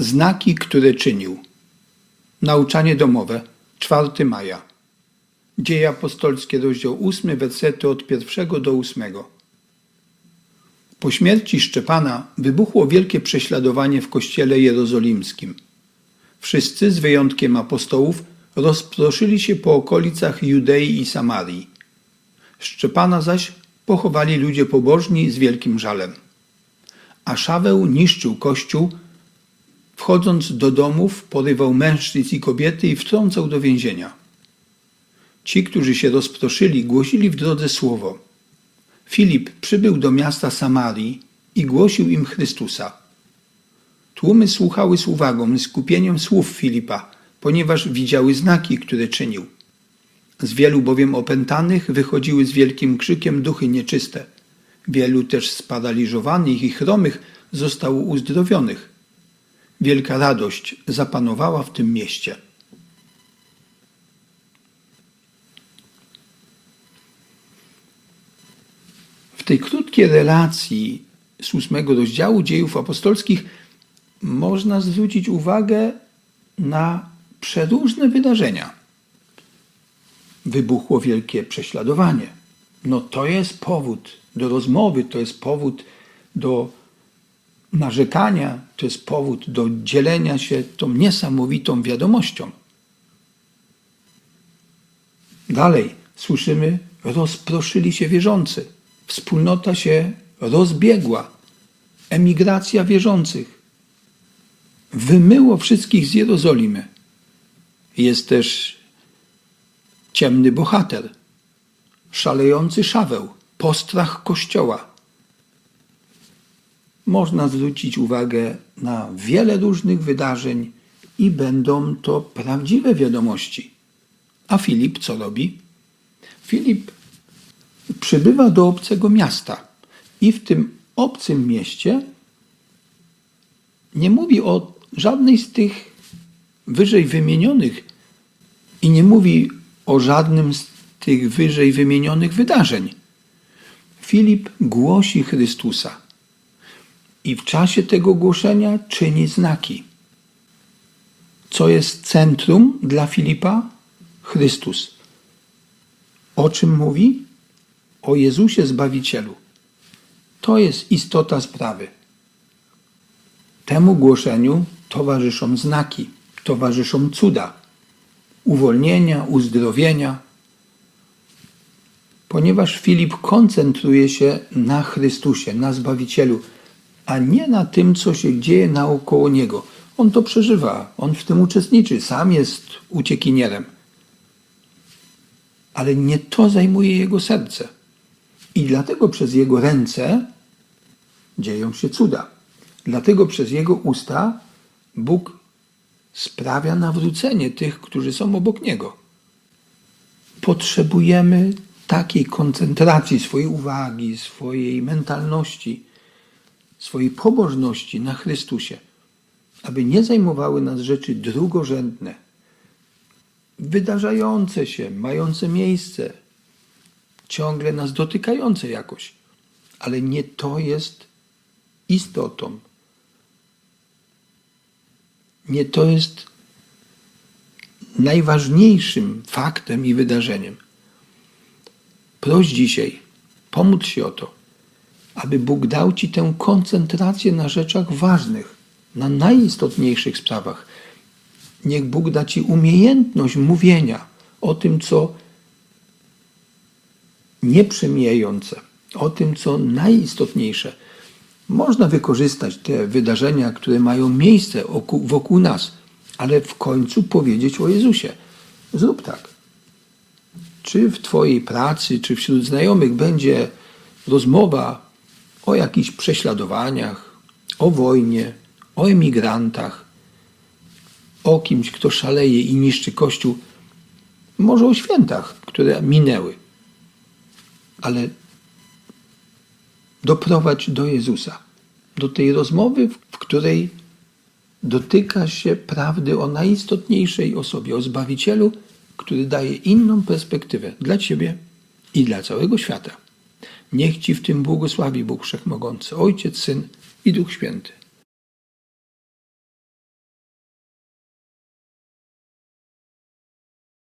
Znaki, które czynił. Nauczanie domowe, 4 maja. Dzieje apostolskie, rozdział 8, wersety od 1 do 8. Po śmierci Szczepana wybuchło wielkie prześladowanie w kościele jerozolimskim. Wszyscy, z wyjątkiem apostołów, rozproszyli się po okolicach Judei i Samarii. Szczepana zaś pochowali ludzie pobożni z wielkim żalem. A Szaweł niszczył kościół, wchodząc do domów, porywał mężczyzn i kobiety i wtrącał do więzienia. Ci, którzy się rozproszyli, głosili w drodze słowo. Filip przybył do miasta Samarii i głosił im Chrystusa. Tłumy słuchały z uwagą i skupieniem słów Filipa, ponieważ widziały znaki, które czynił. Z wielu bowiem opętanych wychodziły z wielkim krzykiem duchy nieczyste. Wielu też sparaliżowanych i chromych zostało uzdrowionych. Wielka radość zapanowała w tym mieście. W tej krótkiej relacji z ósmego rozdziału dziejów apostolskich można zwrócić uwagę na przeróżne wydarzenia. Wybuchło wielkie prześladowanie. No to jest powód do rozmowy, to jest powód do narzekania, to jest powód do dzielenia się tą niesamowitą wiadomością. Dalej słyszymy, rozproszyli się wierzący. Wspólnota się rozbiegła. Emigracja wierzących. Wymyło wszystkich z Jerozolimy. Jest też ciemny bohater, szalejący Szaweł, postrach Kościoła. Można zwrócić uwagę na wiele różnych wydarzeń i będą to prawdziwe wiadomości. A Filip co robi? Filip przybywa do obcego miasta i w tym obcym mieście nie mówi o żadnej z tych wyżej wymienionych i nie mówi o żadnym z tych wyżej wymienionych wydarzeń. Filip głosi Chrystusa i w czasie tego głoszenia czyni znaki. Co jest centrum dla Filipa? Chrystus. O czym mówi? O Jezusie Zbawicielu. To jest istota sprawy. Temu głoszeniu towarzyszą znaki, towarzyszą cuda, uwolnienia, uzdrowienia, ponieważ Filip koncentruje się na Chrystusie, na Zbawicielu, a nie na tym, co się dzieje naokoło niego. On to przeżywa, on w tym uczestniczy, sam jest uciekinierem. Ale nie to zajmuje jego serce. I dlatego przez jego ręce dzieją się cuda. Dlatego przez jego usta Bóg sprawia nawrócenie tych, którzy są obok niego. Potrzebujemy takiej koncentracji swojej uwagi, swojej mentalności, swojej pobożności na Chrystusie, aby nie zajmowały nas rzeczy drugorzędne, wydarzające się, mające miejsce, ciągle nas dotykające jakoś, ale nie to jest istotą. Nie to jest najważniejszym faktem i wydarzeniem. Proś dzisiaj, pomódl się o to, aby Bóg dał Ci tę koncentrację na rzeczach ważnych, na najistotniejszych sprawach. Niech Bóg da Ci umiejętność mówienia o tym, co nieprzemijające, o tym, co najistotniejsze. Można wykorzystać te wydarzenia, które mają miejsce wokół nas, ale w końcu powiedzieć o Jezusie. Zrób tak. Czy w Twojej pracy, czy wśród znajomych będzie rozmowa o jakichś prześladowaniach, o wojnie, o emigrantach, o kimś, kto szaleje i niszczy Kościół, może o świętach, które minęły ale doprowadź do Jezusa, do tej rozmowy, w której dotyka się prawdy o najistotniejszej osobie, o Zbawicielu, który daje inną perspektywę dla Ciebie i dla całego świata. Niech Ci w tym błogosławi Bóg Wszechmogący, Ojciec, Syn i Duch Święty.